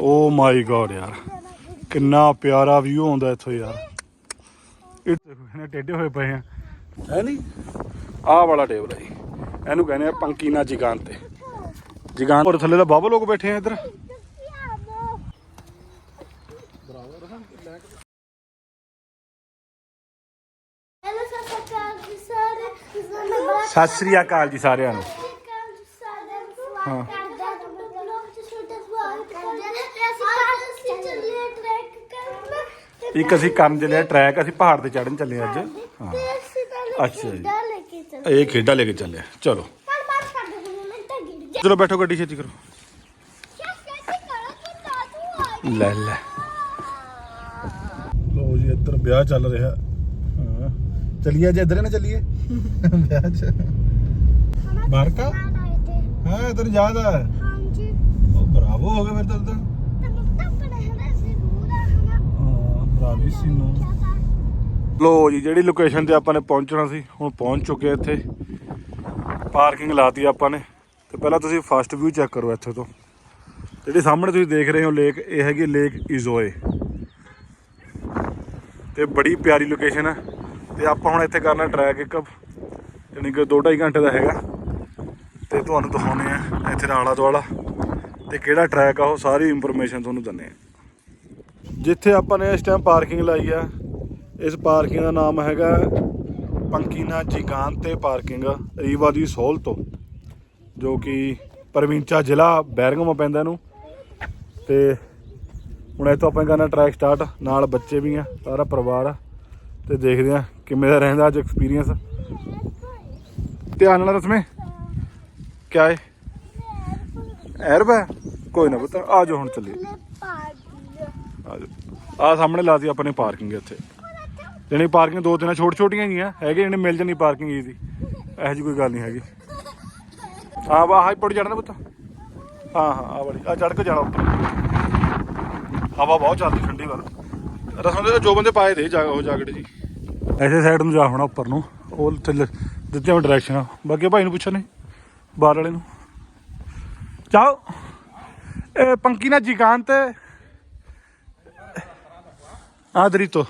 ਓ ਮਾਈ god ਯਾਰ। ਕਿੰਨਾ ਪਿਆਰਾ view ਆਉਂਦਾ ਇੱਥੋਂ ਯਾਰ। ਇਹ ਇਹਨੇ ਟੇਢੇ ਹੋਏ ਪਏ ਆ। ਹੈ ਨਹੀਂ ਆਹ ਵਾਲਾ ਟੇਬਲ ਹੈ ਇਹਨੂੰ ਕਹਿੰਦੇ ਆ ਪੰਕੀਨਾ ਜਿਗਾਂਤੇ ਜਿਗਾਂਤ ਔਰ ਥੱਲੇ ਤਾਂ ਬਾਬਾ ਲੋਕ ਬੈਠੇ ਆ ਇੱਧਰ। ਸਤਿ ਸ਼੍ਰੀ ਅਕਾਲ ਜੀ ਸਾਰਿਆਂ ਨੂੰ। ਹਾਂ ਤੁਹਾਡੇ ਬਲੌਗ 'ਚ ਛੋਟਾ ਸਵਾਗਤ ਕਰਦੇ ਹਾਂ ਤੇ ਅਸੀਂ ਕੱਲ ਅਸੀਂ ਚੱਲੇ ਟਰੈਕ ਕਰਨ ਤੇ ਇੱਕ ਅਸੀਂ ਕਰਨ ਚੱਲੇ ਆ ਟਰੈਕ ਅਸੀਂ ਪਹਾੜ ਤੇ ਚੜਨ ਚੱਲੇ ਆ ਅੱਜ। ਹਾਂ। ਅੱਛਾ ਜੀ। ਖੇਡਾਂ ਲੈ ਕੇ ਚੱਲੇ। ਇਹ ਖੇਡਾਂ ਲੈ ਕੇ ਚੱਲੇ ਆ। ਚਲੋ। ਜਾ ਚਲੋ ਬੈਠੋ ਗੱਡੀ ਛੇਤੀ ਕਰੋ। ਲੈ ਲੈ। ਲੋ ਜੀ ਇੱਧਰ ਵਿਆਹ ਚੱਲ ਰਿਹਾ। ਹਾਂ ਚਲੀਏ ਅੱਜ ਇੱਧਰ ਨਾ ਚੱਲੀਏ? ਵਿਆਹ ਚ। ਬਾਰਕਾ ਹਾਂ ਇੱਧਰ ਜ਼ਿਆਦਾ ਹੈ ਹਾਂਜੀ। ਉਹ ਬਰਾਵੋ ਹੋ ਗਿਆ ਫਿਰ ਤਾਂ ਉਧਰ ਤੈਨੂੰ ਤਾਂ ਪਤਾ ਹੈ ਨਾ ਸੀ ਰੂੜਾ ਹੈ ਨਾ ਹਾਂ ਬਰਾਵੀ ਸੀ ਨੂੰ। ਲੋ ਜੀ, ਜਿਹੜੀ ਲੋਕੇਸ਼ਨ ਤੇ ਆਪਾਂ ਨੇ ਪਹੁੰਚਣਾ ਸੀ, ਹੁਣ ਪਹੁੰਚ ਚੁੱਕੇ ਆ ਇੱਥੇ। ਪਾਰਕਿੰਗ ਲਾਤੀ ਆਪਾਂ ਨੇ। ਤੇ ਪਹਿਲਾਂ ਤੁਸੀਂ ਫਸਟ ਵਿਊ ਚੈੱਕ ਕਰੋ ਇੱਥੇ ਤੋਂ। ਜਿਹੜੀ ਸਾਹਮਣੇ ਤੁਸੀਂ ਦੇਖ ਰਹੇ ਹੋ ਲੇਕ ਇਹ ਹੈਗੀ ਲੇਕ ਇਜ਼ੋਏ ਤੇ ਬੜੀ ਪਿਆਰੀ ਲੋਕੇਸ਼ਨ ਹੈ ਤੇ ਆਪਾਂ ਹੁਣ ਇੱਥੇ ਕਰਨਾ ਟਰੈਕ ਇੱਕ। ਯਾਨੀ ਕਿ 2.5 ਘੰਟੇ ਦਾ ਹੈਗਾ। ਤੇ ਤੁਹਾਨੂੰ ਦਿਖਾਉਣੇ ਆ ਇੱਥੇ ਦਾ ਆਲਾ ਦੁਆਲਾ। ਤੇ ਕਿਹੜਾ ਟਰੈਕ ਆ ਉਹ ਸਾਰੀ ਇਨਫੋਰਮੇਸ਼ਨ ਤੁਹਾਨੂੰ ਦਿੰਨੇ ਆ। ਜਿੱਥੇ ਆਪਾਂ ਨੇ ਇਸ ਟਾਈਮ ਪਾਰਕਿੰਗ ਲਾਈ ਆ ਇਸ ਪਾਰਕਿੰਗ ਦਾ ਨਾਮ ਹੈਗਾ ਪੰਕੀਨਾ ਜਿਗਾਂਤੇ ਪਾਰਕਿੰਗ ਰੀਵਾ ਦੀ ਸੋਲ ਤੋਂ ਜੋ ਕਿ ਪ੍ਰਵਿੰਚਾ ਜ਼ਿਲ੍ਹਾ ਬੈਰਗਮ ਪੈਂਦਾ ਇਹਨੂੰ। ਤੇ ਹੁਣ ਇੱਥੋਂ ਆਪਾਂ ਕਰਨਾ ਟਰੈਕ ਸਟਾਰਟ ਨਾਲ ਬੱਚੇ ਵੀ ਆ ਸਾਰਾ ਪਰਿਵਾਰ ਆ ਤੇ ਦੇਖਦੇ ਆ ਕਿਵੇਂ ਦਾ ਰਹਿੰਦਾ ਅੱਜ ਐਕਸਪੀਰੀਅੰਸ ਧਿਆਨ ਨਾਲ ਰਸਮੇ ਕਿਆ ਹੈ ਐਰਬ ਹੈ? ਕੋਈ ਨਾ ਪੁੱਤ ਆ ਜਾਓ ਹੁਣ ਚੱਲੀਏ। ਆ ਸਾਹਮਣੇ ਲਾਤੀ ਆਪਾਂ ਨੇ ਪਾਰਕਿੰਗ ਇੱਥੇ। ਜਣੀ ਪਾਰਕਿੰਗ ਦੋ ਤਿੰਨ ਛੋਟ ਛੋਟੀਆਂ ਗੀਆਂ ਹੈਗੇ ਇਹਨੇ ਮਿਲ ਜਣੀ ਪਾਰਕਿੰਗ ਈਜ਼ੀ ਇਹੋ ਜੀ ਕੋਈ ਗੱਲ ਨਹੀਂ ਹੈਗੀ। ਹਾਂ ਵਾ ਹਾਈ ਪੜ ਚੜਨਾ ਪੁੱਤ। ਹਾਂ ਹਾਂ, ਆ ਵਾਲੀ, ਆ ਚੜ ਕੇ ਜਾਣਾ ਉੱਪਰ। ਹਵਾ ਬਹੁਤ ਚੱਲਦੀ ਠੰਡੀ ਵਾਰ ਰਸਮ ਦੇ ਜੋ ਬੰਦੇ ਪਾਏ ਦੇ ਜਾ, ਉਹ ਜਾਕਟ ਜੀ। ਐਸੇ ਸਾਈਡ ਨੂੰ ਜਾ ਹੋਣਾ ਉੱਪਰ ਨੂੰ। ਉਹ ਥੱਲੇ ਦਿੱਤੇ ਹੋਣ ਡਾਇਰੈਕਸ਼ਨ ਬਾਕੀ ਭਾਈ ਨੂੰ ਪੁੱਛਣੇ ਬਾਹਰ ਵਾਲੇ ਨੂੰ। ਚਾਓ ਇਹ ਪੰਕੀ ਨਾ ਜਿਗਾਂਤ Ah, dritto.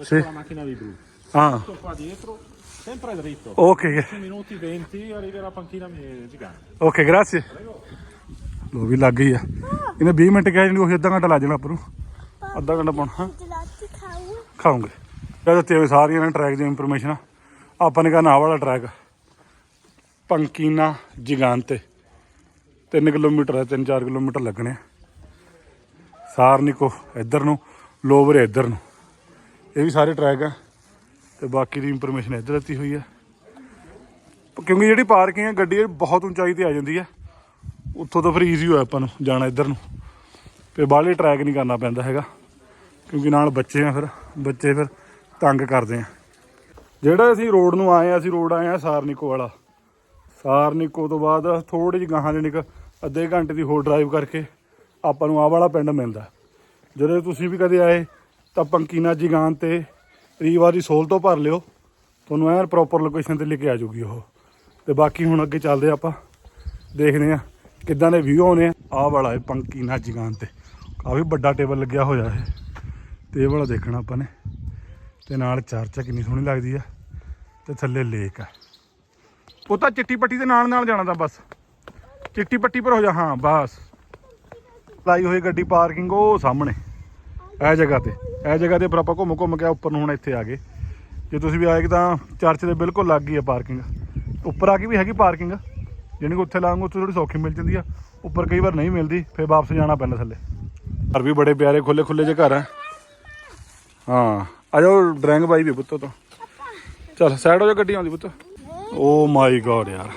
Sì. la macchina di blu. Ah, Tutto qua dietro, sempre dritto. ok, 10 minuti 20 arrivi alla panchina mi- gigante. ok, grazie. ਲੋ ਵੀ ਲੱਗ ਗਈ ਆ ਇਹਨੇ 20 ਮਿੰਟ ਕਿਹਾ ਜਿਹਨੂੰ ਉਹੀ ਅੱਧਾ ਘੰਟਾ ਲੱਗ ਜਾਣਾ ਆਪਾਂ ਨੂੰ ਅੱਧਾ ਘੰਟਾ ਪਾਉਣਾ ਹਾਂ ਜਲਾਤੀ ਖਾਊ ਖਾਉਂਗੇ ਇਹ ਦਿੱਤੇ ਹੋਏ ਸਾਰੀਆਂ ਨੇ ਟਰੈਕ ਦੀ ਇਨਫੋਰਮੇਸ਼ਨ ਆਪਾਂ ਨੇ ਕਰਨਾ ਆਹ ਵਾਲਾ ਟਰੈਕ ਪੰਕੀਨਾ ਜਿਗਾਂਤੇ 3 ਕਿਲੋਮੀਟਰ ਹੈ 3-4 ਕਿਲੋਮੀਟਰ ਲੱਗਣੇ ਆ ਸਾਰਨਿਕੋ ਇੱਧਰ ਨੂੰ ਲੋਵਰ ਇੱਧਰ ਨੂੰ। ਇਹ ਵੀ ਸਾਰੇ ਟਰੈਕ ਆ ਤੇ ਬਾਕੀ ਦੀ ਇਨਫੋਰਮੇਸ਼ਨ ਇੱਧਰ ਦਿੱਤੀ ਹੋਈ ਆ। ਕਿਉਂਕਿ ਜਿਹੜੀ ਪਾਰਕਿੰਗ ਹੈ ਗੱਡੀ ਬਹੁਤ ਉਚਾਈ ਤੇ ਆ ਜਾਂਦੀ ਹੈ ਉੱਥੋਂ ਤਾਂ ਫਿਰ ਈਜ਼ੀ ਹੋਇਆ ਆਪਾਂ ਨੂੰ ਜਾਣਾ ਇੱਧਰ ਨੂੰ। ਤੇ ਬਾਹਲੇ ਟਰੈਕ ਨਹੀਂ ਕਰਨਾ ਪੈਂਦਾ ਹੈਗਾ। ਕਿਉਂਕਿ ਨਾਲ ਬੱਚੇ ਆ ਫਿਰ, ਬੱਚੇ ਫਿਰ ਤੰਗ ਕਰਦੇ ਆ। ਜਿਹੜਾ ਅਸੀਂ ਰੋਡ ਨੂੰ ਆਏ ਆ, ਅਸੀਂ ਰੋਡ ਆਏ ਆ ਸਾਰਨਿਕੋ ਵਾਲਾ। ਸਾਰਨਿਕੋ ਤੋਂ ਬਾਅਦ ਥੋੜੀ ਜਿਹੀ ਗਾਹਾਂ ਜਾਣੀ ਕਿ ਅੱਧੇ ਘੰਟੇ ਦੀ ਹੋਰ ਡਰਾਈਵ ਕਰਕੇ ਆਪਾਂ ਨੂੰ ਆਹ ਵਾਲਾ ਪਿੰਡ ਮਿਲਦਾ। ਜਦੋਂ ਤੁਸੀਂ ਵੀ ਕਦੇ ਆਏ, ਤਾਂ ਪੰਕੀਨਾ ਜਿਗਾਨ ਤੇ ਰੀਵਾਰੀ ਸੋਲ ਤੋਂ ਭਰ ਲਿਓ। ਤੁਹਾਨੂੰ ਐਨ ਪ੍ਰੋਪਰ ਲੋਕੇਸ਼ਨ ਤੇ ਲੈ ਕੇ ਆ ਜਾਊਗੀ ਉਹ। ਤੇ ਬਾਕੀ ਹੁਣ ਅੱਗੇ ਚੱਲਦੇ ਆਪਾਂ। ਦੇਖਦੇ ਆ ਕਿੱਦਾਂ ਦੇ ਵਿਊ ਆਉਣੇ ਆ। ਆਹ ਵਾਲਾ ਹੈ ਪੰਕੀਨਾ ਜਿਗਾਨ ਤੇ। ਕਾਫੀ ਵੱਡਾ ਟੇਬਲ ਲੱਗਿਆ ਹੋਇਆ ਹੈ ਤੇ ਇਹ ਵਾਲਾ ਦੇਖਣਾ ਆਪਾਂ ਨੇ। ਤੇ ਨਾਲ ਚਰਚਾ ਕਿੰਨੀ ਸੋਹਣੀ ਲੱਗਦੀ ਆ। ਤੇ ਥੱਲੇ ਲੇਕ ਆ। ਉਹ ਤਾਂ ਚਿੱਟੀ ਪੱਟੀ ਦੇ ਨਾਲ ਨਾਲ ਜਾਣਾ ਤਾਂ ਬਸ। ਚਿੱਟੀ ਪੱਟੀ ਪਰ ਹੋ ਜਾ, ਹਾਂ, ਬਸ। ਲਾਈ ਹੋਈ ਗੱਡੀ ਪਾਰਕਿੰਗ ਉਹ ਸਾਹਮਣੇ। ਇਹ ਜਗ੍ਹਾ ਤੇ। ਇਹ ਜਗ੍ਹਾ ਤੇ ਪਰ ਆਪਾਂ ਘੁੰਮ ਘੁੰਮ ਕੇ ਉੱਪਰ ਨੂੰ ਹੁਣ ਇੱਥੇ ਆ ਗਏ। ਜੇ ਤੁਸੀਂ ਵੀ ਆਏ ਤਾਂ ਚਰਚ ਦੇ ਬਿਲਕੁਲ ਲੱਗ ਗਈ ਹੈ ਪਾਰਕਿੰਗ। ਉੱਪਰ ਆ ਕੇ ਵੀ ਹੈਗੀ ਪਾਰਕਿੰਗ। ਜਿਹਨੇ ਉੱਥੇ ਲਾਂਗੋ ਉੱਥੇ ਥੋੜੀ ਸੌਖੀ ਮਿਲ ਜਾਂਦੀ ਆ। ਉੱਪਰ ਕਈ ਵਾਰ ਨਹੀਂ ਮਿਲਦੀ, ਫਿਰ ਵਾਪਸ ਜਾਣਾ ਪੈਂਦਾ ਥੱਲੇ। ਘਰ ਵੀ ਬੜੇ ਪਿਆਰੇ ਖੁੱਲੇ ਖੁੱਲੇ ਜਿਹੇ ਘਰ ਆ। ਹਾਂ, ਆ ਜਾਓ ਡਰੈਂਗ ਬਾਈ ਵੀ ਪੁੱਤੋ ਤੋਂ। ਚਲ ਸਾਈਡ ਹੋ ਜਾ ਗੱਡੀ ਆਉਂਦੀ ਪੁੱਤ। ਓ ਮਾਈ ਗੋਡ ਯਾਰ,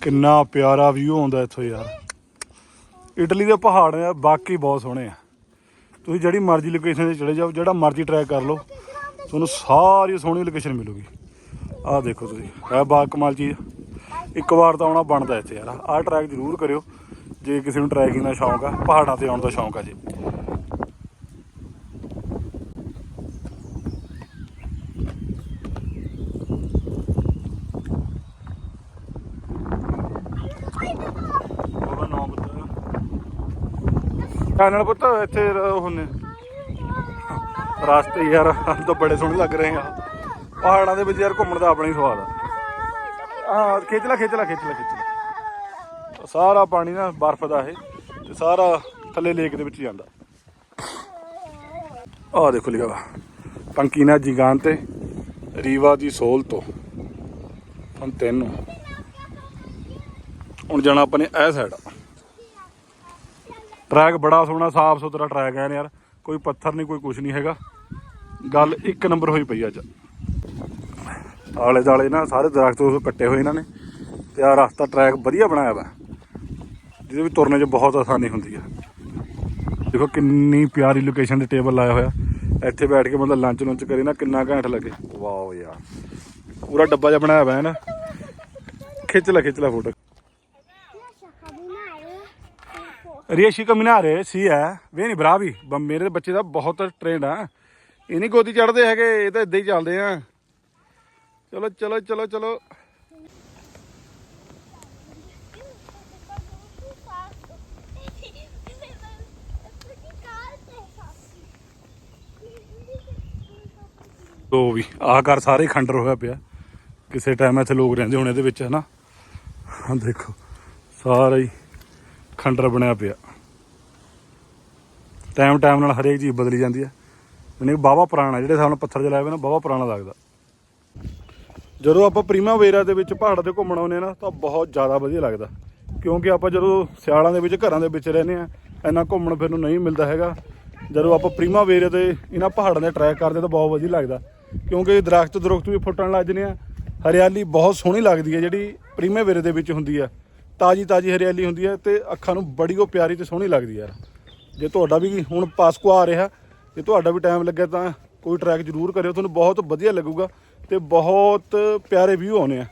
ਕਿੰਨਾ ਪਿਆਰਾ ਵਿਊ ਆਉਂਦਾ ਇੱਥੋਂ ਯਾਰ। ਇਟਲੀ ਦੇ ਪਹਾੜ ਆ ਬਾਕੀ ਬਹੁਤ ਸੋਹਣੇ ਆ। ਤੁਸੀਂ ਜਿਹੜੀ ਮਰਜ਼ੀ ਲੋਕੇਸ਼ਨ ਤੇ ਚਲੇ ਜਾਓ, ਜਿਹੜਾ ਮਰਜ਼ੀ ਟਰੈਕ ਕਰ ਲਓ, ਤੁਹਾਨੂੰ ਸਾਰੀ ਸੋਹਣੀ ਲੋਕੇਸ਼ਨ ਮਿਲੂਗੀ। ਆਹ ਦੇਖੋ ਤੁਸੀਂ, ਇਹ ਬਾ ਕਮਾਲ ਚੀਜ਼ ਇੱਕ ਵਾਰ ਤਾਂ ਆਉਣਾ ਬਣਦਾ ਇੱਥੇ ਯਾਰ, ਆਹ ਟਰੈਕ ਜ਼ਰੂਰ ਕਰਿਓ, ਜੇ ਕਿਸੇ ਨੂੰ ਟਰੈਕਿੰਗ ਦਾ ਸ਼ੌਂਕ ਆ, ਪਹਾੜਾਂ ਤੇ ਆਉਣ ਦਾ ਸ਼ੌਂਕ ਆ ਜੀ। ਚੈਨਲ ਪੁੱਤ, ਇੱਥੇ ਰ- ਹੁੰਨੇ ਰਸਤੇ ਯਾਰ ਤਾਂ ਬੜੇ ਸੋਹਣੇ ਲੱਗ ਰਹੇ ਆ। ਪਹਾੜਾਂ ਦੇ ਵਿੱਚ ਯਾਰ ਘੁੰਮਣ ਦਾ ਆਪਣਾ ਹੀ ਸਵਾਦ ਆ। ਹਾਂ, ਖਿੱਚ ਲੈ ਖਿੱਚ ਲੈ ਖਿੱਚ ਲੈ ਖਿੱਚ ਲੈ। ਸਾਰਾ ਪਾਣੀ ਨਾ ਬਰਫ਼ ਦਾ ਇਹ, ਤੇ ਸਾਰਾ ਥੱਲੇ ਲੇਕ ਦੇ ਵਿੱਚ ਜਾਂਦਾ। ਆਹ ਦੇਖੋ ਲਿਖਿਆ ਵਾ ਪੰਕੀਨਾ ਜਿਗਾਂਤੇ ਰੀਵਾ ਦੀ ਸੋਲ ਤੋਂ। ਹੁਣ ਤਿੰਨ। ਹੁਣ ਜਾਣਾ ਆਪਾਂ ਨੇ ਇਹ ਸਾਈਡ ਟਰੈਕ ਬੜਾ ਸੋਹਣਾ, ਸਾਫ਼ ਸੁਥਰਾ ਟਰੈਕ ਹੈ ਯਾਰ। ਕੋਈ ਪੱਥਰ ਨਹੀਂ, ਕੋਈ ਕੁਝ ਨਹੀਂ ਹੈਗਾ। ਗੱਲ ਇੱਕ ਨੰਬਰ ਹੋਈ ਪਈ ਅੱਜ। ਆਲੇ ਦਾਲੇ ਨਾ ਸਾਰੇ ਦਰਖਤ ਉਸ ਕੱਟੇ ਹੋਏ ਇਹਨਾਂ ਨੇ। ਤੇ ਆ ਰਸਤਾ ਟਰੈਕ ਵਧੀਆ ਬਣਾਇਆ ਵਾ। ਜਿਹਦੇ ਵਿੱਚ ਤੁਰਨੇ 'ਚ ਬਹੁਤ ਆਸਾਨੀ ਹੁੰਦੀ ਆ। ਦੇਖੋ ਕਿੰਨੀ ਪਿਆਰੀ ਲੋਕੇਸ਼ਨ ਤੇ ਟੇਬਲ ਲਾਇਆ ਹੋਇਆ। ਇੱਥੇ ਬੈਠ ਕੇ ਬੰਦਾ ਲੰਚ ਲੁੰਚ ਕਰੇ ਨਾ, ਕਿੰਨਾ ਘੈਂਟ ਲੱਗੇ। ਵਾਓ ਯਾਰ। ਪੂਰਾ ਡੱਬਾ ਜਿਹਾ ਬਣਾਇਆ ਹੋਇਆ ਹੈ ਨਾ। ਖਿੱਚ ਲੈ ਖਿੱਚ ਲੈ ਫੋਟੋ ਰੇਸ਼ੀ ਕਮਿਨਾਰੇ ਸੀ ਹੈ। ਵੇ ਨਹੀਂ ਭਰਾ ਵੀ ਮੇਰੇ ਬੱਚੇ ਦਾ ਬਹੁਤ ਟ੍ਰੇਂਡ ਆ। ਇਹ ਨਹੀਂ ਗੋਦੀ ਚੜਦੇ ਹੈਗੇ, ਇਹ ਤਾਂ ਇਦਾਂ ਹੀ ਚੱਲਦੇ ਆ। ਚਲੋ ਚਲੋ ਚਲੋ ਚਲੋ। ਲੋ ਵੀ, ਆਹ ਘਰ ਸਾਰੇ ਖੰਡਰ ਹੋਇਆ ਪਿਆ। ਕਿਸੇ ਟਾਈਮ ਇੱਥੇ ਲੋਕ ਰਹਿੰਦੇ ਹੋਣੇ ਇਹਦੇ ਵਿੱਚ, ਹਨਾ। ਆਹ ਦੇਖੋ, ਸਾਰਾ ਹੀ। ਖੰਡਰ ਬਣਿਆ ਪਿਆ। ਟਾਈਮ ਟਾਈਮ ਨਾਲ ਹਰੇਕ ਚੀਜ਼ ਬਦਲੀ ਜਾਂਦੀ ਹੈ। ਯਾਨੀ ਬਾਵਾ ਪੁਰਾਣਾ ਜਿਹੜੇ ਸਾਨੂੰ ਪੱਥਰ ਜਲਾਏ ਹੋਏ ਨਾ ਬਾਵਾ ਪੁਰਾਣਾ ਲੱਗਦਾ। ਜਦੋਂ ਆਪਾਂ ਪ੍ਰੀਮਾ ਵੇਰਾ ਦੇ ਵਿੱਚ ਪਹਾੜ ਤੇ ਘੁੰਮਣ ਆਉਂਦੇ ਆ ਨਾ, ਤਾਂ ਬਹੁਤ ਜ਼ਿਆਦਾ ਵਧੀਆ ਲੱਗਦਾ। ਕਿਉਂਕਿ ਆਪਾਂ ਜਦੋਂ ਸਿਆਲਾਂ ਦੇ ਵਿੱਚ, ਘਰਾਂ ਦੇ ਵਿੱਚ ਰਹਿੰਦੇ ਆ, ਇੰਨਾ ਘੁੰਮਣ ਫਿਰ ਨੂੰ ਨਹੀਂ ਮਿਲਦਾ ਹੈਗਾ। ਜਦੋਂ ਆਪਾਂ ਪ੍ਰੀਮਾ ਵੇਰੇ ਤੇ ਇਹਨਾਂ ਪਹਾੜਾਂ ਦੇ ਟਰੈਕ ਕਰਦੇ ਤਾਂ ਬਹੁਤ ਵਧੀਆ ਲੱਗਦਾ। ਕਿਉਂਕਿ ਦਰਖਤ ਦਰਖਤ ਵੀ ਫੁੱਟਣ ਲੱਗ ਜਾਂਦੇ ਆ। ਹਰਿਆਲੀ ਬਹੁਤ ਸੋਹਣੀ ਲੱਗਦੀ ਹੈ, ਜਿਹੜੀ ਪ੍ਰੀਮੇ ਵੇਰੇ ਦੇ ਵਿੱਚ ਹੁੰਦੀ ਆ। ਤਾਜੀ ਤਾਜੀ ਹਰਿਆਲੀ ਹੁੰਦੀ ਹੈ ਤੇ ਅੱਖਾਂ ਨੂੰ ਬੜੀ ਉਹ ਪਿਆਰੀ ਤੇ ਸੋਹਣੀ ਲੱਗਦੀ ਯਾਰ। ਜੇ ਤੁਹਾਡਾ ਵੀ ਹੁਣ ਪਾਸਕੋ ਆ ਰਿਹਾ, ਜੇ ਤੁਹਾਡਾ ਵੀ ਟਾਈਮ ਲੱਗਿਆ ਤਾਂ ਕੋਈ ਟਰੈਕ ਜ਼ਰੂਰ ਕਰਿਓ, ਤੁਹਾਨੂੰ ਬਹੁਤ ਵਧੀਆ ਲੱਗੂਗਾ ਤੇ ਬਹੁਤ ਪਿਆਰੇ ਵਿਊ ਆਉਣੇ ਆ।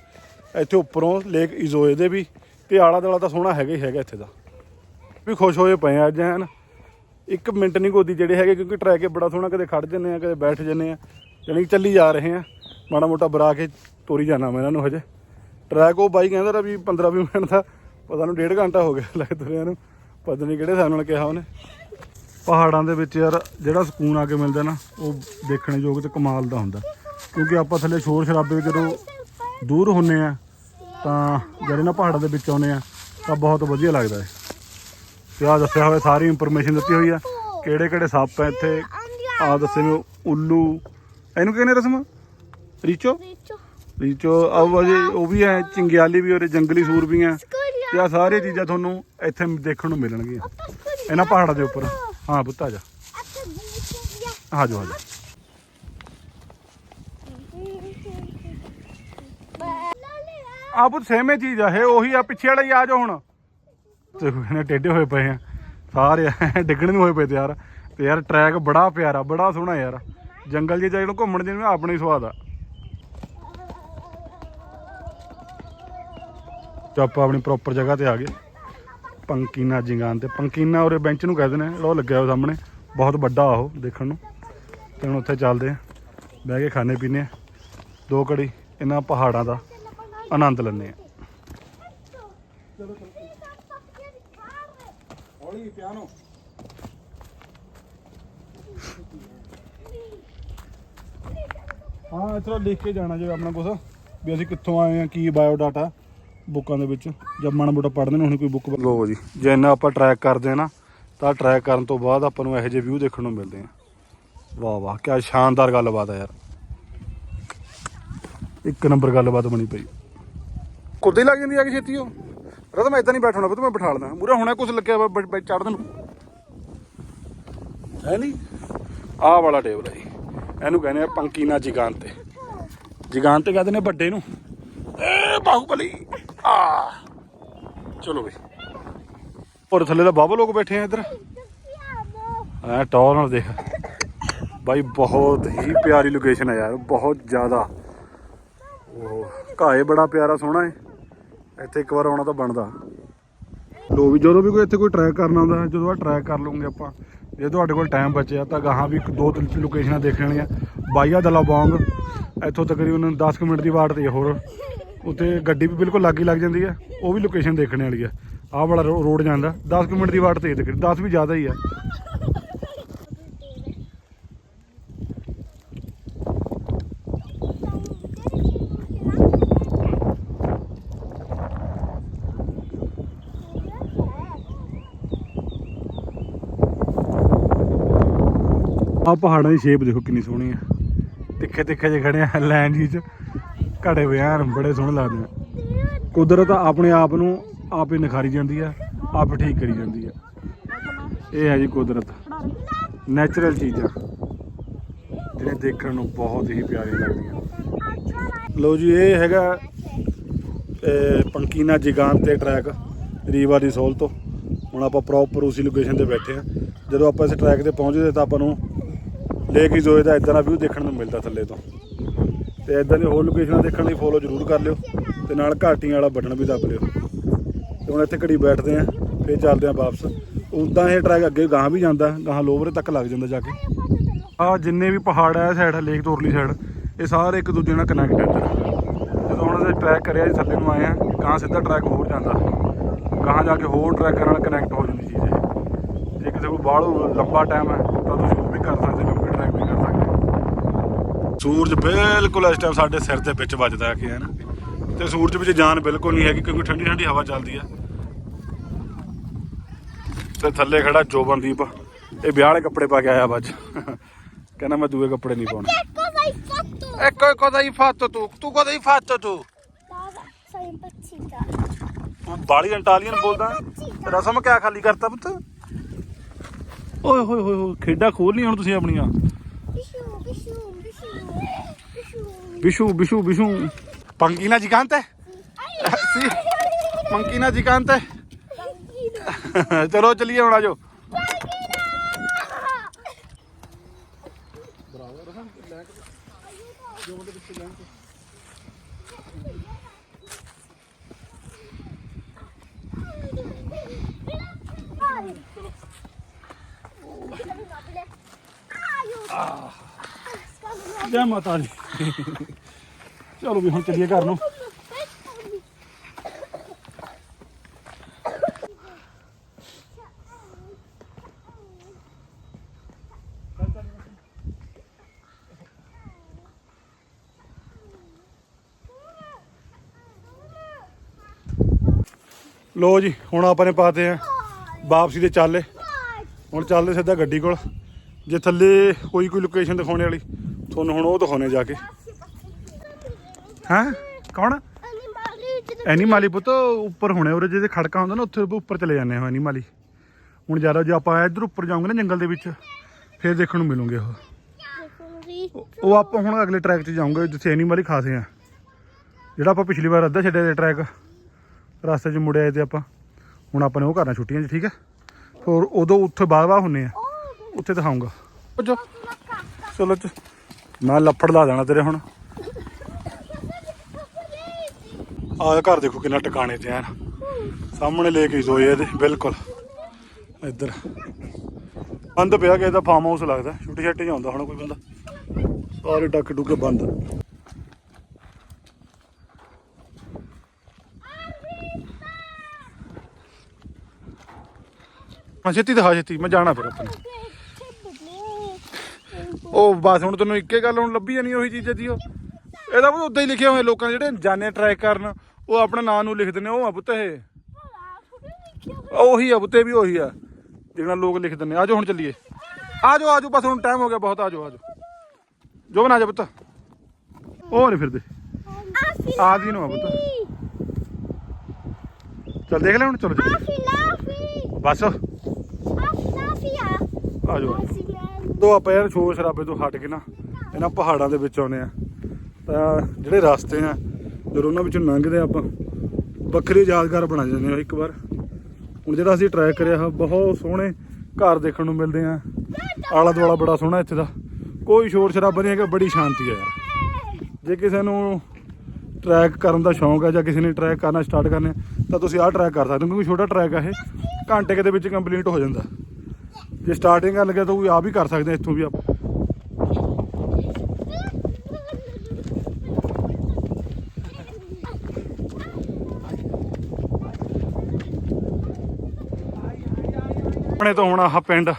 ਇੱਥੇ ਉੱਪਰੋਂ ਲੇਕ ਇਜ਼ੋਏ ਦੇ ਵੀ ਤੇ ਆਲਾ ਦਾਲਾ ਤਾਂ ਸੋਹਣਾ ਹੈਗਾ ਹੀ ਹੈਗਾ ਇੱਥੇ ਦਾ। ਵੀ ਖੁਸ਼ ਹੋਏ ਪਏ ਆ ਅੱਜ ਐਨ ਇੱਕ ਮਿੰਟ ਨਹੀਂ ਗੋਦੀ ਜਿਹੜੇ ਹੈਗੇ ਕਿਉਂਕਿ ਟਰੈਕ ਇਹ ਬੜਾ ਸੋਹਣਾ, ਕਦੇ ਖੜ ਜੰਨੇ ਆ, ਕਦੇ ਬੈਠ ਜੰਨੇ ਆ, ਜਾਣੀ ਕਿ ਚੱਲੀ ਜਾ ਰਹੇ ਆ। ਮਾੜਾ ਮੋਟਾ ਬਰਾ ਕੇ ਤੋਰੀ ਜਾਣਾ ਮੈਂ ਇਹਨਾਂ ਨੂੰ ਹਜੇ। ਟਰੈਕ ਉਹ ਬਾਈ ਕਹਿੰਦਾ ਰਾ ਵੀ 15 20 ਮਿੰਟ ਦਾ, ਪਤਾ ਨੂੰ ਡੇਢ ਘੰਟਾ ਹੋ ਗਿਆ ਲੱਗ ਤੁਰਿਆਂ ਨੂੰ, ਪਤਾ ਨਹੀਂ ਕਿਹੜੇ ਹਿਸਾਬ ਨਾਲ ਕਿਹਾ ਉਹਨੇ। ਪਹਾੜਾਂ ਦੇ ਵਿੱਚ ਯਾਰ ਜਿਹੜਾ ਸਕੂਨ ਆ ਕੇ ਮਿਲਦਾ ਨਾ, ਉਹ ਦੇਖਣ ਯੋਗ ਤੇ ਕਮਾਲ ਦਾ ਹੁੰਦਾ। ਕਿਉਂਕਿ ਆਪਾਂ ਥੱਲੇ ਸ਼ੋਰ ਸ਼ਰਾਬੇ ਜਦੋਂ ਦੂਰ ਹੁੰਨੇ ਆ, ਤਾਂ ਜਿਹੜੇ ਨਾ ਪਹਾੜਾਂ ਦੇ ਵਿੱਚ ਆਉਨੇ ਆ, ਤਾਂ ਬਹੁਤ ਵਧੀਆ ਲੱਗਦਾ ਹੈ ਤੇ ਆ ਦੱਸਿਆ ਹੋਇਆ ਸਾਰੀ ਇਨਫੋਰਮੇਸ਼ਨ ਦਿੱਤੀ ਹੋਈ ਆ, ਕਿਹੜੇ ਕਿਹੜੇ ਸੱਪ ਆ ਇੱਥੇ। ਆ ਦੱਸੇ ਨੇ ਉੱਲੂ। ਇਹਨੂੰ ਕਹਿੰਦੇ ਰਸਮ? ਰੀਚੋ? ਰੀਚੋ। ਆ ਉਹ ਜੀ- ਉਹ ਵੀ ਹੈ ਚਿੰਗਿਆਲੀ ਵੀ ਔਰ ਜੰਗਲੀ ਸੂਰ ਵੀ ਆ ਤੇ ਆ ਸਾਰੀਆਂ ਚੀਜ਼ਾਂ ਤੁਹਾਨੂੰ ਇੱਥੇ ਦੇਖਣ ਨੂੰ ਮਿਲਣਗੀਆਂ। ਇਹਨਾਂ ਪਹਾੜਾਂ ਦੇ ਉੱਪਰ। ਹਾਂ ਪੁੱਤ ਆ ਜਾ। ਆ ਜਾ ਆ ਜਾ ਆ ਪੁੱਤ ਸੇਮੇ ਚੀਜ਼ ਆ ਇਹ ਉਹੀ ਆ ਪਿੱਛੇ ਵਾਲਾ ਹੀ ਆ ਜਾ ਹੁਣ। ਤੇ ਇਹਨੇ ਟੇਢੇ ਹੋਏ ਪਏ ਆ। ਸਾਰੇ ਡਿੱਗਣ ਨੂੰ ਹੋਏ ਪਏ ਤੇ ਯਾਰ। ਤੇ ਯਾਰ ਟਰੈਕ ਬੜਾ ਪਿਆਰਾ ਬੜਾ ਸੋਹਣਾ ਯਾਰ। ਜੰਗਲ ਜਿਹੇ ਜਿਹੜਾ ਘੁੰਮਣ ਦੇ ਨੂੰ ਆਪਣਾ ਹੀ ਸਵਾਦ ਆ। ਤੇ ਆਪਾਂ ਆਪਣੀ ਪ੍ਰੋਪਰ ਜਗ੍ਹਾ ਤੇ ਆ ਗਏ। ਪੰਕੀਨਾ ਜਿੰਗਾਨ ਤੇ। ਪੰਕੀਨਾ ਉਰੇ ਬੈਂਚ ਨੂੰ ਕਹਿੰਦੇ ਨੇ ਜਿਹੜਾ ਉਹ ਲੱਗਿਆ ਹੋਇਆ ਸਾਹਮਣੇ। ਬਹੁਤ ਵੱਡਾ ਉਹ, ਦੇਖਣ ਨੂੰ। ਤੇ ਹੁਣ ਉੱਥੇ ਚੱਲਦੇ ਆ। ਬਹਿ ਕੇ ਖਾਣੇ ਪੀਣੇ ਆ। ਦੋ ਘੜੀ ਇਹਨਾਂ ਪਹਾੜਾਂ ਦਾ ਆਨੰਦ ਲੈਂਦੇ ਆ। ਹੌਲੀ ਪਿਆਨੋ ਹਾਂ ਇਤਰਾ ਲਿਖ ਕੇ ਜਾਣਾ ਜੇ ਆਪਣਾ ਕੁਛ। ਵੀ ਅਸੀਂ ਕਿੱਥੋਂ ਆਏ ਆ, ਕੀ ਬਾਇਓ ਡਾਟਾ ਬੁੱਕਾਂ ਦੇ ਵਿੱਚ ਜਦ ਮਾੜਾ ਮੋਟਾ ਪੜ੍ਹਦੇ ਨੇ, ਹੁਣ ਕੋਈ ਬੁੱਕ ਲੋ ਜੀ, ਜੇ ਇੰਨਾ ਆਪਾਂ ਟਰੈਕ ਕਰਦੇ ਆ ਨਾ, ਤਾਂ ਟਰੈਕ ਕਰਨ ਤੋਂ ਬਾਅਦ ਆਪਾਂ ਨੂੰ ਇਹੋ ਜਿਹੇ ਵਿਊ ਦੇਖਣ ਨੂੰ ਮਿਲਦੇ ਆ। ਵਾਹ ਵਾਹ ਕੀ ਸ਼ਾਨਦਾਰ ਗੱਲਬਾਤ ਆ ਯਾਰ। ਇੱਕ ਨੰਬਰ ਗੱਲਬਾਤ ਬਣੀ ਪਈ। ਕੁੱਦੇ ਲੱਗ ਜਾਂਦੀ ਆ ਕਿ ਛੇਤੀ ਉਹ? ਰਦਾ ਮੈਂ ਇਦਾਂ ਨਹੀਂ ਬੈਠਣਾ ਪੁੱਤ, ਮੈਂ ਬਿਠਾ ਲੈਣਾ ਮੂਰੇ ਹੁਣੇ ਕੁਝ ਲੱਗਿਆ ਵਾ ਚੜਨ ਨੂੰ। ਹੈ ਨਹੀਂ? ਆਹ ਵਾਲਾ ਟੇਬਲ ਹੈ ਜੀ। ਇਹਨੂੰ ਕਹਿੰਦੇ ਆ ਪੰਕੀਨਾ ਜਿਗਾਂਤੇ। ਜਿਗਾਂਤੇ ਕਹਿੰਦੇ ਨੇ ਵੱਡੇ ਨੂੰ। ਏ ਬਾਹੂਬਲੀ। ਆ। ਚਲੋ ਬਈ। ਔਰ ਥੱਲੇ ਤਾਂ ਬਾਬਾ ਲੋਕ ਬੈਠੇ ਆ ਇੱਧਰ। ਐ ਟੌਰ ਨਾਲ ਦੇਖ। ਬਾਈ ਬਹੁਤ ਹੀ ਪਿਆਰੀ ਲੋਕੇਸ਼ਨ ਹੈ ਯਾਰ, ਬਹੁਤ ਜ਼ਿਆਦਾ। ਉਹ ਘਾਏ ਬੜਾ ਪਿਆਰਾ ਸੋਹਣਾ ਹੈ ਇੱਥੇ ਇੱਕ ਵਾਰ ਆਉਣਾ ਤਾਂ ਬਣਦਾ। ਲੋ ਵੀ, ਜਦੋਂ ਵੀ ਕੋਈ ਇੱਥੇ ਕੋਈ ਟਰੈਕ ਕਰਨਾ ਹੁੰਦਾ ਜਦੋਂ ਆ ਟਰੈਕ ਕਰ ਲਵਾਂਗੇ ਆਪਾਂ। ਜੇ ਤੁਹਾਡੇ ਕੋਲ ਟਾਈਮ ਬਚਿਆ ਤਾਂ ਗਾਹਾਂ ਵੀ ਇੱਕ ਦੋ ਤਿੰਨ ਲੋਕੇਸ਼ਨਾਂ ਦੇਖ ਲੈਣੀਆਂ ਬਾਈਆ ਦਲਾ ਬੌਂਗ ਇੱਥੋਂ ਤਕਰੀਬਨ 10 ਕੁ ਮਿੰਟ ਦੀ ਵਾਟ ਤੇ ਹੋਰ। ਉੱਤੇ ਗੱਡੀ ਵੀ ਬਿਲਕੁਲ ਲਾਗੀ ਲੱਗ ਜਾਂਦੀ ਹੈ ਉਹ ਵੀ ਲੋਕੇਸ਼ਨ ਦੇਖਣ ਵਾਲੀ ਹੈ ਆਹ ਵਾਲਾ ਰੋਡ ਜਾਂਦਾ 10 ਮਿੰਟ ਦੀ ਵਾਟ ਤੇ ਤਕਰੀਬ 10 ਵੀ ਜ਼ਿਆਦਾ ਹੀ ਹੈ ਆ ਪਹਾੜਾਂ ਦੀ ਸ਼ੇਪ ਦੇਖੋ ਕਿੰਨੀ ਸੋਹਣੀ ਹੈ ਤਿੱਖੇ ਤਿੱਖੇ ਜਿਹੇ ਖੜੇ ਆ, ਲਾਈਨ ਜੀ ਚ। ਘੜੇ ਵਿਆਹ ਬੜੇ ਸੋਹਣੇ ਲੱਗਦੇ ਆ। ਕੁਦਰਤ ਆਪਣੇ ਆਪ ਨੂੰ ਆਪ ਹੀ ਨਿਖਾਰੀ ਜਾਂਦੀ ਆ, ਆਪ ਠੀਕ ਕਰੀ ਜਾਂਦੀ ਆ। ਇਹ ਹੈ ਜੀ ਕੁਦਰਤ। ਨੈਚੁਰਲ ਚੀਜ਼ਾਂ। ਜਿਹੜੇ ਦੇਖਣ ਨੂੰ ਬਹੁਤ ਹੀ ਪਿਆਰੀਆਂ ਲੱਗਦੀਆਂ। ਲੋ ਜੀ, ਇਹ ਹੈਗਾ ਪੰਕੀਨਾ ਜਿਗਾਨ ਤੇ ਟਰੈਕ ਰੀਵਾ ਦੀ ਸੋਲ ਤੋਂ। ਹੁਣ ਆਪਾਂ ਪ੍ਰੋਪਰ ਉਸੇ ਲੋਕੇਸ਼ਨ ਤੇ ਬੈਠੇ ਆ। ਜਦੋਂ ਆਪਾਂ ਇਸ ਟਰੈਕ ਤੇ ਪਹੁੰਚਦੇ ਤਾਂ ਆਪਾਂ ਨੂੰ ਲੇਕ ਇਜ਼ੋਏ ਦਾ ਇਦਾਂ ਦਾ ਵਿਊ ਦੇਖਣ ਨੂੰ ਮਿਲਦਾ ਥੱਲੇ ਤੋਂ। ਤੇ ਇਦਾਂ ਦੀ ਹੋਰ ਲੋਕੇਸ਼ਨਾਂ ਦੇਖਣ ਲਈ ਫੋਲੋ ਜ਼ਰੂਰ ਕਰ ਲਿਓ ਤੇ ਨਾਲ ਘਾਟੀਆਂ ਵਾਲਾ ਬਟਨ ਵੀ ਦੱਬ ਲਿਓ। ਤੇ ਹੁਣ ਇੱਥੇ ਘੜੀ ਬੈਠਦੇ ਆ, ਫੇਰ ਚੱਲਦੇ ਆ ਵਾਪਸ। ਉਦਾਂ ਇਹ ਟਰੈਕ ਅੱਗੇ ਗਾਂ ਵੀ ਜਾਂਦਾ ਗਾਂ ਲੋਵਰੇ ਤੱਕ ਲੱਗ ਜਾਂਦਾ ਜਾ ਕੇ। ਆ ਜਿੰਨੇ ਵੀ ਪਹਾੜ ਆ ਸਾਈਡ ਲੇਕ ਤੋਰਲੀ ਸਾਈਡ ਇਹ ਸਾਰੇ ਇੱਕ ਦੂਜੇ ਨਾਲ ਕਨੈਕਟ ਕਨੈਕਟਡ ਜਦੋਂ ਹੁਣ ਅਸੀਂ ਟਰੈਕ ਕਰਿਆ ਜੀ ਥੱਲੇ ਨੂੰ ਆਏ ਆ ਗਾਂ ਸਿੱਧਾ ਟਰੈਕ ਹੋਰ ਜਾਂਦਾ। ਗਾਂ ਜਾ ਕੇ ਹੋਰ ਟਰੈਕਾਂ ਨਾਲ ਕਨੈਕਟ ਹੋ ਜਾਂਦੀ ਚੀਜ਼ ਇਹ। ਜੇ ਕਿਸੇ ਕੋਲ ਬਾਹਲਾ ਲੰਬਾ ਟਾਈਮ ਹੈ ਤਾਂ ਤੁਸੀਂ ਉਹ ਵੀ ਕਰ ਸਕਦੇ ਹੋ ਟਰੈਕ ਵੀ ਕਰ ਸਕਦੇ ਸੂਰਜ ਬਿਲਕੁਲ ਇਸ ਟਾਈਮ ਸਾਡੇ ਸਿਰ ਦੇ ਵਿੱਚ ਵੱਜਦਾ ਹੈ ਕਿ ਹੈ ਨਾ। ਤੇ ਸੂਰਜ ਵਿੱਚ ਜਾਨ ਬਿਲਕੁਲ ਨਹੀਂ ਹੈਗੀ ਕਿਉਂਕਿ ਠੰਡੀ ਠੰਡੀ ਹਵਾ ਚੱਲਦੀ ਆ। ਤੇ ਥੱਲੇ ਖੜਾ ਜੋਬਨਦੀਪ। ਇਹ ਵਿਆਹ ਵਾਲੇ ਕੱਪੜੇ ਪਾ ਕੇ ਆਇਆ ਅੱਜ। ਕਹਿੰਦਾ ਮੈਂ ਦੂਏ ਕੱਪੜੇ ਨਹੀਂ ਪਾਉਣੇ। Ecco cosa hai fatto tu tu cosa hai fatto tu sei impazzita. ਤੂੰ? ਬਾਲੀ ਇਟਾਲੀਅਨ ਬੋਲਦਾ। ਰਸਮ ਕਿਆ ਖਾਲੀ ਕਰਤਾ ਪੁੱਤ? ਓਏ ਹੋਏ ਹੋਏ ਹੋਏ ਖੇਡਾਂ ਖੋਲ ਲਈ ਹੁਣ ਤੁਸੀਂ ਆਪਣੀਆਂ। Bisciu. ਬਿਸ਼ੂ ਬਿਸ਼ੂ ਬਿਸ਼ੂ ਪੰਕੀਨਾ ਜਿਕਾਂਤ ਹੈ ਸੀ ਪੰਕੀਨਾ ਜਿਕਾਂਤ ਹੈ Bambino. ਚਲੋ ਚਲੀਏ ਹੁਣ ਆਜੋ ਜੈ ਮਾਤਾ ਦੀ ਚਲੋ ਵੀ ਹੁਣ ਚੱਲੀਏ ਘਰ ਨੂੰ। ਲੋ ਜੀ, ਹੁਣ ਆਪਾਂ ਨੇ ਪਾਤੇ ਆ ਵਾਪਸੀ ਦੇ ਚਾਲੇ। ਹੁਣ ਚੱਲਦੇ ਸਿੱਧਾ ਗੱਡੀ ਕੋਲ। ਜੇ ਥੱਲੇ ਕੋਈ ਕੋਈ ਲੋਕੇਸ਼ਨ ਦਿਖਾਉਣੇ ਵਾਲੀ ਤੁਹਾਨੂੰ ਹੁਣ ਉਹ ਦਿਖਾਉਣੇ ਜਾ ਕੇ। ਹੈਂ? ਕੌਣ? Animali, ਐਨੀਮਲੀ ਪੁੱਤ ਉੱਪਰ ਹੋਣੇ ਉਰੇ ਜਿਹਦੇ ਖੜਕਾ ਹੁੰਦਾ ਨਾ ਉੱਥੇ ਉੱਪਰ ਚਲੇ ਜਾਂਦੇ ਹੋ ਐਨੀਮਲੀ। ਹੁਣ ਜ਼ਿਆਦਾ ਜੇ ਆਪਾਂ ਇੱਧਰ ਉੱਪਰ ਜਾਵਾਂਗੇ ਨਾ ਜੰਗਲ ਦੇ ਵਿੱਚ ਫਿਰ ਦੇਖਣ ਨੂੰ ਮਿਲੂਗੇ ਉਹ। ਉਹ- ਆਪਾਂ ਹੁਣ ਅਗਲੇ ਟਰੈਕ 'ਚ ਜਾਵਾਂਗੇ ਜਿੱਥੇ ਐਨੀਮਲ ਹੀ ਖਾਸੇ ਆ। ਜਿਹੜਾ ਆਪਾਂ ਪਿਛਲੀ ਵਾਰ ਅੱਧਾ ਛੱਡਿਆ ਟਰੈਕ ਰਸਤੇ 'ਚ ਮੁੜਿਆ ਤੇ ਆਪਾਂ। ਹੁਣ ਆਪਾਂ ਨੇ ਉਹ ਕਰਨਾ ਛੁੱਟੀਆਂ 'ਚ ਠੀਕ ਹੈ ਹੋਰ ਉਦੋਂ ਉੱਥੇ ਬਾਅਦ ਬਾਅਦ ਹੁੰਨੇ ਆ। ਉੱਥੇ ਦਿਖਾਉਂਗਾ ਜੋ। ਚਲੋ ਮੈਂ ਲੱਫੜ ਲਾ ਦੇਣਾ ਤੇਰੇ ਹੁਣ। ਆਹ ਘਰ ਦੇਖੋ ਕਿੰਨਾ ਟਿਕਾਣੇ ਤੇ ਆ। ਸਾਹਮਣੇ ਲੈ ਕੇ ਸੋਏ ਇਹਦੇ, ਬਿਲਕੁਲ। ਇੱਧਰ। ਬੰਦ ਪਿਆ ਕਿਸੇ ਦਾ ਫਾਰਮ ਹਾਊਸ ਲੱਗਦਾ। ਛੁੱਟੀ ਛੱਟੀ ਜਾਂਦਾ ਹੁਣ ਕੋਈ ਬੰਦਾ। ਸਾਰੇ ਡੱਕ ਟੁੱਕੇ ਬੰਦ। ਹਾਂ, ਛੇਤੀ ਦਿਖਾ, ਛੇਤੀ। ਮੈਂ ਜਾਣਾ ਫਿਰ ਆਪਣੇ। ਉਹ ਬਸ ਹੁਣ ਤੈਨੂੰ ਇੱਕੇ ਗੱਲ ਹੁਣ ਲੱਭੀ ਜਾਣੀ ਉਹੀ ਚੀਜ਼ ਦੀ ਉਹ। ਇਹਦਾ ਵੀ ਉਦਾਂ ਹੀ ਲਿਖਿਆ ਹੋਇਆ ਲੋਕਾਂ ਜਿਹੜੇ ਜਾਣੇ ਟਰੈਕ ਕਰਨ ਉਹ ਆਪਣਾ ਨਾਂ ਨੂੰ ਲਿਖਦੇ ਨੇ ਉਹ ਆ ਪੁੱਤ ਇਹ। ਉਹੀ ਆ ਪੁੱਤੇ ਵੀ ਉਹੀ ਆ ਜਿਹੜਾ ਲੋਕ ਲਿਖ ਦਿੰਦੇ ਆਜੋ ਹੁਣ ਚੱਲੀਏ। ਆਜੋ ਆਜੋ ਬਸ ਹੁਣ ਟਾਈਮ ਹੋ ਗਿਆ ਬਹੁਤ ਆਜੋ ਆਜੋ ਜੋ ਬਣਾ ਜਾ ਪੁੱਤ। ਉਹ ਨਹੀਂ ਫਿਰਦੇ। ਆਦੀ ਨੂੰ ਆ ਪੁੱਤ। ਚੱਲ ਦੇਖ ਲੈ ਹੁਣ ਚਲੋ ਜੀ। ਬਸ। ਆਜੋ ਦੋ ਆਪਾਂ ਯਾਰ ਸ਼ੋਰ ਸ਼ਰਾਬੇ ਤੋਂ ਹਟ ਕੇ ਨਾ ਇਹਨਾਂ ਪਹਾੜਾਂ ਦੇ ਵਿੱਚ ਆਉਨੇ ਆ, ਤਾਂ ਜਿਹੜੇ ਰਸਤੇ ਆ, ਜਦੋਂ ਉਹਨਾਂ ਵਿੱਚੋਂ ਲੰਘਦੇ ਆ ਆਪਾਂ, ਵੱਖਰੇ ਯਾਦਗਾਰ ਬਣਾ ਜਾਂਦੇ ਆ ਇੱਕ ਵਾਰ। ਹੁਣ ਜਿਹੜਾ ਅਸੀਂ ਟਰੈਕ ਕਰਿਆ ਬਹੁਤ ਸੋਹਣੇ ਘਰ ਦੇਖਣ ਨੂੰ ਮਿਲਦੇ ਆ। ਆਲਾ ਦੁਆਲਾ ਬੜਾ ਸੋਹਣਾ ਇੱਥੇ ਦਾ। ਕੋਈ ਸ਼ੋਰ ਸ਼ਰਾਬਾ ਨਹੀਂ ਹੈਗਾ, ਬੜੀ ਸ਼ਾਂਤੀ ਆ ਯਾਰ। ਜੇ ਕਿਸੇ ਨੂੰ ਟਰੈਕ ਕਰਨ ਦਾ ਸ਼ੌਂਕ ਹੈ ਜਾਂ ਕਿਸੇ ਨੇ ਟਰੈਕ ਕਰਨਾ ਸਟਾਰਟ ਕਰਨਾ ਤਾਂ ਤੁਸੀਂ ਆਹ ਟਰੈਕ ਕਰ ਸਕਦੇ ਹੋ, ਕਿਉਂਕਿ ਛੋਟਾ ਟਰੈਕ ਆ ਇਹ। ਘੰਟੇ ਦੇ ਵਿੱਚ ਕੰਪਲੀਟ ਹੋ ਜਾਂਦਾ। ਜੇ ਸਟਾਰਟਿੰਗ ਕਰਨ ਲੱਗਿਆ ਤਾਂ ਕੋਈ ਆ ਵੀ ਕਰ ਸਕਦੇ ਆ ਇੱਥੋਂ ਵੀ ਆਪਾਂ। ਆਪਣੇ ਤੋਂ ਹੁਣ ਆਹ ਪਿੰਡ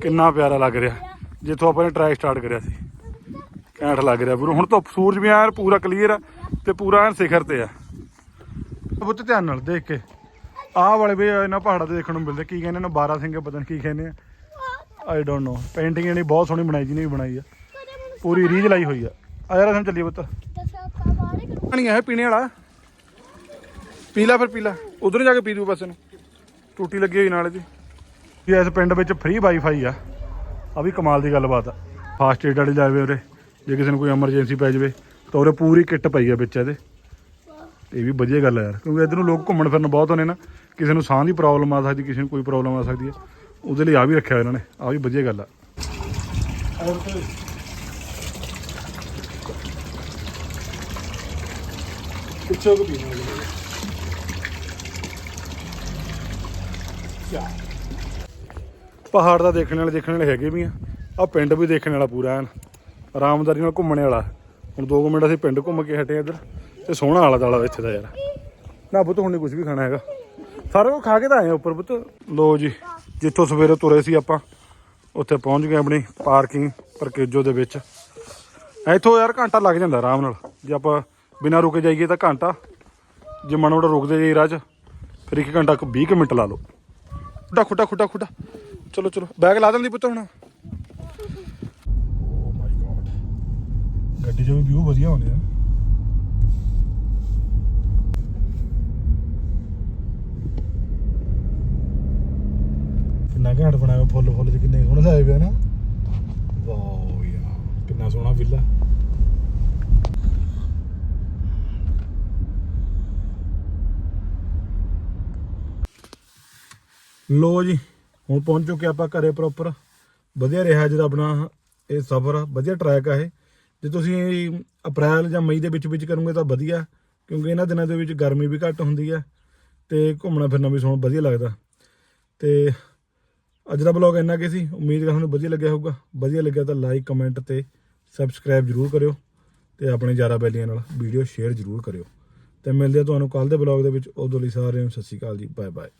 ਕਿੰਨਾ ਪਿਆਰਾ ਲੱਗ ਰਿਹਾ। ਜਿੱਥੋਂ ਆਪਾਂ ਨੇ ਟਰੈਕ ਸਟਾਰਟ ਕਰਿਆ ਸੀ। ਘੈਂਟ ਲੱਗ ਰਿਹਾ। ਪੂਰਾ ਹੁਣ ਤਾਂ ਸੂਰਜ ਵੀ ਐਨ ਪੂਰਾ ਕਲੀਅਰ ਆ ਤੇ ਪੂਰਾ ਐਨ ਸਿਖਰ ਤੇ ਆ। ਬੁੱਤ ਧਿਆਨ ਨਾਲ ਦੇਖ ਕੇ। ਆਹ ਵਾਲੇ ਵੀ ਇਹਨਾਂ ਪਹਾੜਾਂ ਤੇ ਦੇਖਣ ਨੂੰ ਮਿਲਦੇ। ਕੀ ਕਹਿੰਦੇ ਨੇ? 12 ਸਿੰਘ ਪਤਾ ਨਹੀਂ ਕੀ ਕਹਿੰਦੇ ਆ। ਆਈ ਡੋਨਟ ਨੋ ਪੇਂਟਿੰਗ ਇਹਨੇ ਬਹੁਤ ਸੋਹਣੀ ਬਣਾਈ ਜਿਹਨੇ ਵੀ ਬਣਾਈ ਆ। ਪੂਰੀ ਰੀਝ ਲਾਈ ਹੋਈ ਆ। ਆ ਯਾਰ ਅਸੀਂ ਚੱਲੀਏ ਪੁੱਤ। ਦੱਸੋ ਪਾਣੀ ਹੈ ਪੀਣੇ ਵਾਲਾ। ਪੀਲਾ ਫਿਰ ਪੀਲਾ ਉਧਰ ਜਾ ਕੇ ਪੀ ਦੂ ਪਾਸੇ ਨੂੰ ਟੂਟੀ ਲੱਗੀ ਹੋਈ ਨਾਲ ਜੀ ਵੀ ਇਸ ਪਿੰਡ ਵਿੱਚ ਫ੍ਰੀ ਵਾਈਫਾਈ ਆ। ਆ ਵੀ ਕਮਾਲ ਦੀ ਗੱਲਬਾਤ ਆ। ਫਾਸਟ ਏਡ ਵਾਲੇ ਜਾਵੇ ਉਰੇ। ਜੇ ਕਿਸੇ ਨੂੰ ਕੋਈ ਐਮਰਜੈਂਸੀ ਪੈ ਜਾਵੇ, ਤਾਂ ਉਰੇ ਪੂਰੀ ਕਿੱਟ ਪਈ ਆ ਵਿੱਚ ਇਹਦੇ। ਇਹ ਵੀ ਵਧੀਆ ਗੱਲ ਆ ਯਾਰ। ਕਿਉਂਕਿ ਇਧਰ ਨੂੰ ਲੋਕ ਘੁੰਮਣ ਫਿਰਨ ਬਹੁਤ ਹੋਣੇ ਨਾ ਕਿਸੇ ਨੂੰ ਸਾਹ ਦੀ ਪ੍ਰੋਬਲਮ ਆ ਸਕਦੀ, ਕਿਸੇ ਨੂੰ ਕੋਈ ਪ੍ਰੋਬਲਮ ਆ ਸਕਦੀ ਹੈ ਉਹਦੇ ਲਈ ਆ ਵੀ ਰੱਖਿਆ ਇਹਨਾਂ ਨੇ ਆ ਵੀ ਵਧੀਆ ਗੱਲ ਆ। ਪਿੱਛੇ ਕੋ ਪੀਣਾ ਪਹਾੜ ਦਾ ਦੇਖਣ ਵਾਲੇ ਦੇਖਣ ਵਾਲੇ ਹੈਗੇ ਵੀ ਆ। ਆ ਪਿੰਡ ਵੀ ਦੇਖਣ ਵਾਲਾ ਪੂਰਾ ਐਨ। ਆਰਾਮਦਾਰੀ ਨਾਲ ਘੁੰਮਣ ਵਾਲਾ। ਹੁਣ 2 ਮਿੰਟ ਅਸੀਂ ਪਿੰਡ ਘੁੰਮ ਕੇ ਹਟੇ ਇੱਧਰ। ਤੇ ਸੋਹਣਾ ਆਲਾ ਦਾਲਾ ਇੱਥੇ ਦਾ ਯਾਰ। ਨਾ ਪੁੱਤ ਹੁਣ ਨਹੀਂ ਕੁਝ ਵੀ ਖਾਣਾ ਹੈਗਾ। ਸਾਰਾ ਕੁਝ ਖਾ ਕੇ ਤਾਂ ਆਏ ਉੱਪਰ ਪੁੱਤ। ਲੋ ਜੀ। ਜਿੱਥੋਂ ਸਵੇਰੇ ਤੁਰੇ ਸੀ ਆਪਾਂ, ਉੱਥੇ ਪਹੁੰਚ ਗਏ ਆਪਣੀ ਪਾਰਕਿੰਗ ਪਰਕੇਜੋ ਦੇ ਵਿੱਚ। ਇੱਥੋਂ ਯਾਰ ਘੰਟਾ ਲੱਗ ਜਾਂਦਾ ਆਰਾਮ ਨਾਲ। ਜੇ ਆਪਾਂ ਬਿਨਾਂ ਰੁਕੇ ਜਾਈਏ ਤਾਂ ਘੰਟਾ। ਜੇ ਮਾੜਾ ਮੋਟਾ ਰੁਕਦੇ ਜਾਈਏ ਰਾਜ ਫਿਰ ਇੱਕ ਘੰਟਾ ਕੁ 20 ਕੁ ਮਿੰਟ ਲਾ ਲਓ। ਖੁੱਡਾ ਖੁੱਡਾ ਖੁੱਡਾ ਖੁੱਡਾ। ਚਲੋ ਚਲੋ, ਬੈਗ ਲਾ ਦਿੰਦੀ ਪੁੱਤ ਹੁਣ। oh ਗੱਡੀ 'ਚ ਵੀ ਵਿਊ ਵਧੀਆ ਆਉਂਦੇ ਆ। ਕਿੰਨਾ ਘੈਂਟ ਬਣਾਇਆ ਫੁੱਲ ਫੁੱਲ ਚ ਕਿੰਨੇ ਸੋਹਣੇ ਲਾਏ ਪਏ ਨਾ। ਵਾਓ ਯਾਰ, ਕਿੰਨਾ ਸੋਹਣਾ ਵਿਲਾ ਲੋ ਜੀ, ਹੁਣ ਪਹੁੰਚ ਚੁੱਕੇ ਆਪਾਂ ਘਰੇ ਪ੍ਰੋਪਰ ਵਧੀਆ ਰਿਹਾ ਜਿਹੜਾ ਆਪਣਾ ਇਹ ਸਫ਼ਰ, ਵਧੀਆ ਟਰੈਕ ਆ ਇਹ। ਜੇ ਤੁਸੀਂ ਅਪ੍ਰੈਲ ਜਾਂ ਮਈ ਦੇ ਵਿੱਚ ਵਿੱਚ ਕਰੋਗੇ ਤਾਂ ਵਧੀਆ, ਕਿਉਂਕਿ ਇਹਨਾਂ ਦਿਨਾਂ ਦੇ ਵਿੱਚ ਗਰਮੀ ਵੀ ਘੱਟ ਹੁੰਦੀ ਆ ਤੇ ਘੁੰਮਣਾ ਫਿਰਨਾ ਵੀ ਸੋਹਣਾ ਵਧੀਆ ਲੱਗਦਾ। ਤੇ ਅੱਜ ਦਾ ਬਲੌਗ ਇੰਨਾ ਕਿ ਸੀ। ਉਮੀਦ ਕਰ ਤੁਹਾਨੂੰ ਵਧੀਆ ਲੱਗਿਆ ਹੋਊਗਾ। ਵਧੀਆ ਲੱਗਿਆ ਤਾਂ ਲਾਈਕ ਕਮੈਂਟ ਤੇ ਸਬਸਕ੍ਰਾਈਬ ਜਰੂਰ ਕਰਿਓ ਤੇ ਆਪਣੇ ਯਾਰਾ ਬੈਲੀਆਂ ਨਾਲ ਵੀਡੀਓ ਸ਼ੇਅਰ ਜਰੂਰ ਕਰਿਓ। ਤੇ ਮਿਲਦੇ ਆ ਤੁਹਾਨੂੰ ਕੱਲ ਦੇ ਬਲੌਗ ਦੇ ਵਿੱਚ। ਉਦੋਂ ਲਈ ਸਾਰਿਆਂ ਨੂੰ ਸਤਿ ਸ਼੍ਰੀ ਅਕਾਲ ਜੀ। Bye bye